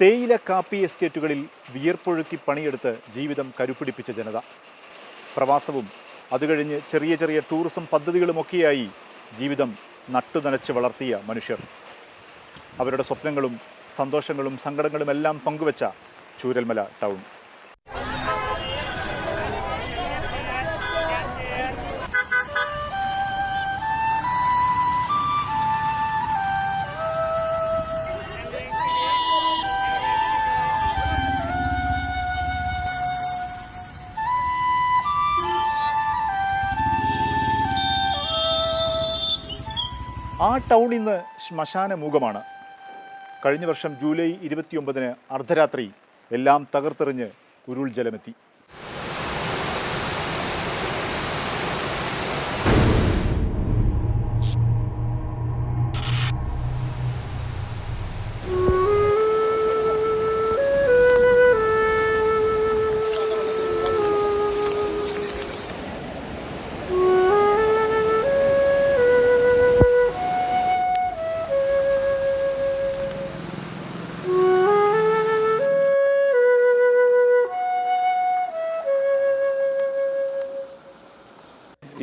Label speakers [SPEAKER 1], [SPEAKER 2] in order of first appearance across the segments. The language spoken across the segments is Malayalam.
[SPEAKER 1] തേയില കാപ്പി എസ്റ്റേറ്റുകളിൽ വിയർപ്പൊഴുക്കി പണിയെടുത്ത് ജീവിതം കരുപിടിപ്പിച്ച ജനത. പ്രവാസവും അതുകഴിഞ്ഞ് ചെറിയ ചെറിയ ടൂറിസം പദ്ധതികളുമൊക്കെയായി ജീവിതം നട്ടുനനച്ച് വളർത്തിയ മനുഷ്യർ. അവരുടെ സ്വപ്നങ്ങളും സന്തോഷങ്ങളും സങ്കടങ്ങളുമെല്ലാം പങ്കുവച്ച ചൂരൽമല ടൗൺ. ആ ടൗൺ ഇന്ന് ശ്മശാന മൂകമാണ് കഴിഞ്ഞ വർഷം ജൂലൈ ഇരുപത്തിയൊമ്പതിന് അർദ്ധരാത്രി എല്ലാം തകർത്തെറിഞ്ഞ് ഉരുൾ ജലമെത്തി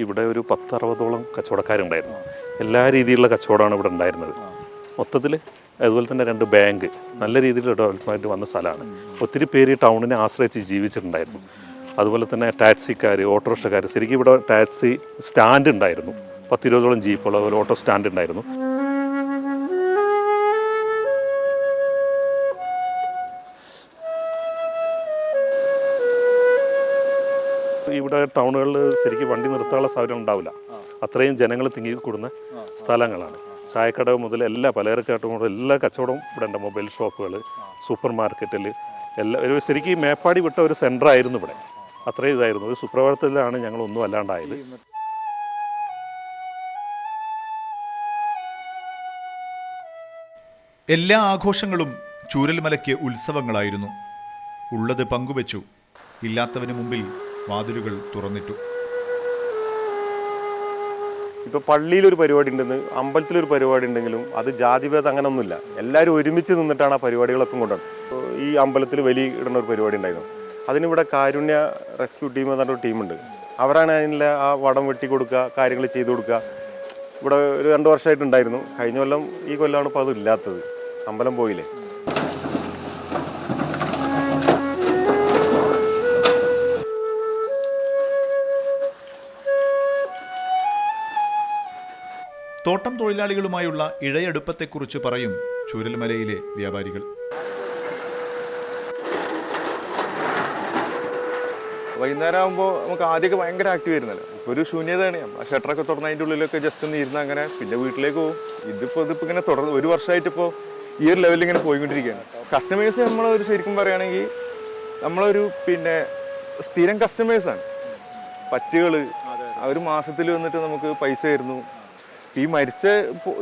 [SPEAKER 2] ഇവിടെ ഒരു പത്തറുപതോളം കച്ചവടക്കാരുണ്ടായിരുന്നു. എല്ലാ രീതിയിലുള്ള കച്ചവടമാണ് ഇവിടെ ഉണ്ടായിരുന്നത്. മൊത്തത്തിൽ അതുപോലെ തന്നെ രണ്ട് ബാങ്ക് നല്ല രീതിയിൽ ഡെവലപ്മെന്റ് വന്ന സ്ഥലമാണ്. ഒത്തിരി പേര് ടൗണിനെ ആശ്രയിച്ച് ജീവിച്ചിട്ടുണ്ടായിരുന്നു. അതുപോലെ തന്നെ ടാക്സിക്കാർ ഓട്ടോറിക്ഷക്കാർ ശരിക്കും ഇവിടെ ടാക്സി സ്റ്റാൻഡ് ഉണ്ടായിരുന്നു. പത്തിരുപതോളം അതുപോലെ ഓട്ടോ സ്റ്റാൻഡ് ഉണ്ടായിരുന്നു. ഇവിടെ ടൗണുകളിൽ ശരിക്കും വണ്ടി നിർത്താനുള്ള സൗകര്യം ഉണ്ടാവില്ല. അത്രയും ജനങ്ങൾ തിങ്ങി കൂടുന്ന സ്ഥലങ്ങളാണ്. ചായക്കട മുതൽ എല്ലാ പലചരക്കാട്ട് മുതൽ എല്ലാ കച്ചവടവും ഇവിടെ ഉണ്ട്. മൊബൈൽ ഷോപ്പുകൾ സൂപ്പർ മാർക്കറ്റിൽ എല്ലാ ഒരു ശരിക്കും മേപ്പാടി വിട്ട ഒരു സെന്റർ ആയിരുന്നു ഇവിടെ. അത്രയും ഇതായിരുന്നു. ഒരു സുപ്രഭാതത്തിലാണ് ഞങ്ങൾ ഒന്നും അല്ലാണ്ടായത്.
[SPEAKER 3] എല്ലാ ആഘോഷങ്ങളും ചൂരൽമലയ്ക്ക് ഉത്സവങ്ങളായിരുന്നു. ഉള്ളത് പങ്കുവച്ചു. ഇല്ലാത്തവന് മുമ്പിൽ വാതിലുകൾ തുറന്നിട്ടു.
[SPEAKER 4] ഇപ്പോൾ പള്ളിയിലൊരു പരിപാടി ഉണ്ടെന്ന് അമ്പലത്തിലൊരു പരിപാടി ഉണ്ടെങ്കിലും അത് ജാതിഭേദം അങ്ങനെയൊന്നുമില്ല എല്ലാവരും ഒരുമിച്ച് നിന്നിട്ടാണ് ആ പരിപാടികളൊക്കെ കൊണ്ടുവന്നത് ഈ അമ്പലത്തിൽ വലിയ ഇടുന്ന ഒരു പരിപാടി ഉണ്ടായിരുന്നു. അതിനിവിടെ കാരുണ്യ റെസ്ക്യൂ ടീം എന്ന് പറഞ്ഞൊരു ടീമുണ്ട് അവരാണ് അതിനുള്ള ആ വടം വെട്ടി കൊടുക്കുക കാര്യങ്ങൾ ചെയ്തു കൊടുക്കുക. ഇവിടെ ഒരു രണ്ട് വർഷമായിട്ടുണ്ടായിരുന്നു കഴിഞ്ഞ കൊല്ലം ഈ കൊല്ലമാണ് ഇപ്പോൾ അത് ഇല്ലാത്തത്. അമ്പലം പോയില്ലേ?
[SPEAKER 3] തോട്ടം തൊഴിലാളികളുമായുള്ള ഇഴയടുപ്പത്തെക്കുറിച്ച് പറയും ചൂരൽമലയിലെ വ്യാപാരികൾ.
[SPEAKER 5] വൈകുന്നേരം ആകുമ്പോൾ നമുക്ക് ആദ്യമൊക്കെ ഭയങ്കര ആക്റ്റീവ് ആയിരുന്നല്ലോ. ഇപ്പോൾ ഒരു ശൂന്യതയാണ്. ആ ഷട്ടറൊക്കെ തുറന്ന് അതിന്റെ ഉള്ളിലൊക്കെ ജസ്റ്റ് ഒന്ന് ഇരുന്ന് അങ്ങനെ പിന്നെ വീട്ടിലേക്ക് പോകും. ഇതിപ്പോൾ ഇതിപ്പോൾ ഇങ്ങനെ തുടർന്ന് ഒരു വർഷമായിട്ട് ഇപ്പോൾ ഈ ഒരു ലെവലിൽ ഇങ്ങനെ പോയിക്കൊണ്ടിരിക്കുകയാണ്. കസ്റ്റമേഴ്സ് നമ്മൾ ഒരു ശരിക്കും പറയുകയാണെങ്കിൽ നമ്മളൊരു പിന്നെ സ്ഥിരം കസ്റ്റമേഴ്സാണ് പറ്റുകൾ ഒരു മാസത്തിൽ വന്നിട്ട് നമുക്ക് പൈസ തരുന്നു. ഈ മരിച്ച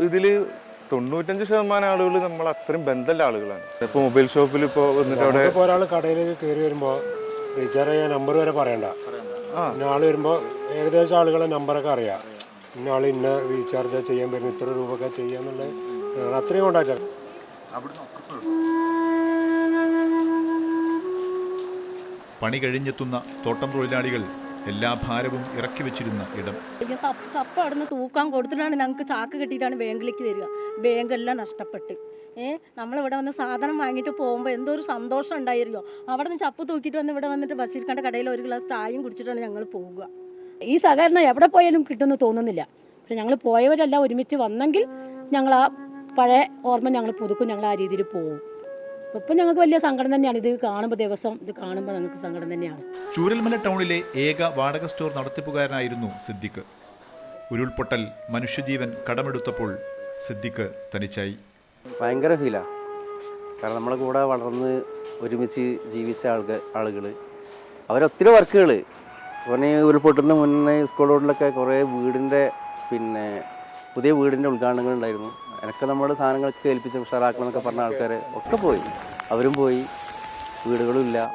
[SPEAKER 5] ഇതിൽ തൊണ്ണൂറ്റഞ്ച് ശതമാനം ആളുകൾ നമ്മൾ അത്രയും ബന്ധമുള്ള ആളുകളാണ്. ഇപ്പോൾ മൊബൈൽ ഷോപ്പിൽ ഇപ്പോൾ വന്നിട്ട് അവിടെ
[SPEAKER 6] ഒരാൾ കടയിലേക്ക് കയറി വരുമ്പോൾ റീചാർജ് ചെയ്യാൻ നമ്പർ വരെ പറയണ്ട. ഇന്ന ആൾ വരുമ്പോൾ ഏകദേശം ആളുകളെ നമ്പറൊക്കെ അറിയാം. ഇന്ന ആൾ ഇന്ന റീചാർജ് ചെയ്യാൻ പറ്റും ഇത്ര രൂപയൊക്കെ ചെയ്യാന്നുള്ള അത്രയും കൊണ്ടാക്കാം
[SPEAKER 3] പണി കഴിഞ്ഞെത്തുന്ന തോട്ടം തൊഴിലാളികൾ എല്ലാ ഭാരവും ഇറക്കി വെച്ചിരുന്ന ഇടം.
[SPEAKER 7] അവിടുന്ന് കപ്പ് അവിടെ നിന്ന് തൂക്കാൻ കൊടുത്തിട്ടാണ് ഞങ്ങൾക്ക് ചാക്ക് കെട്ടിയിട്ടാണ് ബാങ്കിലേക്ക് വരിക. ബാങ്കെല്ലാം നഷ്ടപ്പെട്ട്. ഏ നമ്മളിവിടെ വന്ന് സാധനം വാങ്ങിയിട്ട് പോകുമ്പോൾ എന്തോ ഒരു സന്തോഷം ഉണ്ടായിരിക്കോ അവിടെ നിന്ന് ചപ്പ് തൂക്കിയിട്ട് വന്ന് ഇവിടെ വന്നിട്ട് ബസീർഖാന്റെ കടയിൽ ഒരു ഗ്ലാസ് ചായയും കുടിച്ചിട്ടാണ് ഞങ്ങൾ പോവുക
[SPEAKER 8] ഈ സഹകരണം എവിടെ പോയാലും കിട്ടുമെന്ന് തോന്നുന്നില്ല. പക്ഷെ ഞങ്ങൾ പോയവരെല്ലാം ഒരുമിച്ച് വന്നെങ്കിൽ ഞങ്ങൾ ആ പഴയ ഓർമ്മ ഞങ്ങൾ പുതുക്കും ഞങ്ങൾ ആ രീതിയിൽ പോകും. ഇപ്പം ഞങ്ങൾക്ക് വലിയ സങ്കടം തന്നെയാണ്. ഇത് കാണുമ്പോൾ ദിവസം ഇത് കാണുമ്പോൾ ഞങ്ങൾക്ക് സങ്കടം തന്നെയാണ്.
[SPEAKER 3] ചൂരൽമല ടൗണിലെ ഏക വാടക സ്റ്റോർ നടത്തിപ്പുകാരനായിരുന്നു സിദ്ദിഖ്. ഉരുൾപൊട്ടൽ മനുഷ്യജീവൻ കടമെടുത്തപ്പോൾ സിദ്ദിഖ് തനിച്ചായി.
[SPEAKER 9] ഭയങ്കര ഫീലാ. കാരണം നമ്മളെ കൂടെ വളർന്ന് ഒരുമിച്ച് ജീവിച്ച ആൾക്ക് ആളുകൾ അവരൊത്തിരി വർക്കുകൾ പിന്നെ ഉരുൾപൊട്ടുന്ന മുന്നേ സ്കൂൾ റോഡിലൊക്കെ കുറേ വീടിന്റെ പിന്നെ പുതിയ വീടിന്റെ ഉദ്ഘാടനങ്ങൾ ഉണ്ടായിരുന്നു. എനിക്ക് നമ്മുടെ സാധനങ്ങളൊക്കെ ഏൽപ്പിച്ച് ഉഷാറാക്കണം എന്നൊക്കെ പറഞ്ഞ ആൾക്കാർ ഒക്കെ പോയി. അവരും പോയി. വീടുകളുമില്ല.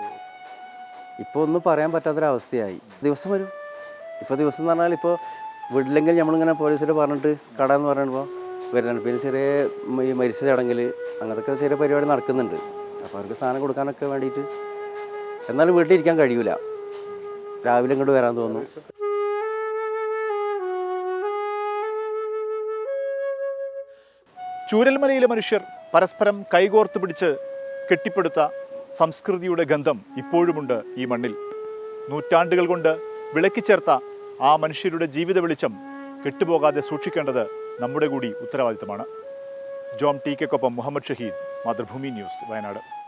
[SPEAKER 9] ഇപ്പോൾ ഒന്നും പറയാൻ പറ്റാത്തൊരവസ്ഥയായി. ദിവസം വരും. ഇപ്പോൾ ദിവസം എന്ന് പറഞ്ഞാൽ ഇപ്പോൾ വീട്ടിലെങ്കിൽ നമ്മളിങ്ങനെ പോലീസിൽ പറഞ്ഞിട്ട് കട എന്ന് പറയുമ്പോൾ വരുന്നുണ്ട്. പിന്നെ ചെറിയ ഈ മരിച്ച ചടങ്ങിൽ അങ്ങനത്തെ ചെറിയ പരിപാടി നടക്കുന്നുണ്ട്. അപ്പോൾ അവർക്ക് സാധനം കൊടുക്കാനൊക്കെ വേണ്ടിയിട്ട് എന്നാലും വീട്ടിലിരിക്കാൻ കഴിയൂല. രാവിലെ ഇങ്ങോട്ട് വരാൻ തോന്നും.
[SPEAKER 1] ചൂരൽമലയിലെ മനുഷ്യർ പരസ്പരം കൈകോർത്ത് പിടിച്ച് കെട്ടിപ്പടുത്ത സംസ്കൃതിയുടെ ഗന്ധം ഇപ്പോഴുമുണ്ട് ഈ മണ്ണിൽ. നൂറ്റാണ്ടുകൾ കൊണ്ട് വിളക്കിച്ചേർത്ത ആ മനുഷ്യരുടെ ജീവിത വെളിച്ചം കെട്ടുപോകാതെ സൂക്ഷിക്കേണ്ടത് നമ്മുടെ കൂടി ഉത്തരവാദിത്തമാണ്. ജോം ടി കെക്കൊപ്പം മുഹമ്മദ് ഷഹീദ് മാതൃഭൂമി ന്യൂസ് വയനാട്.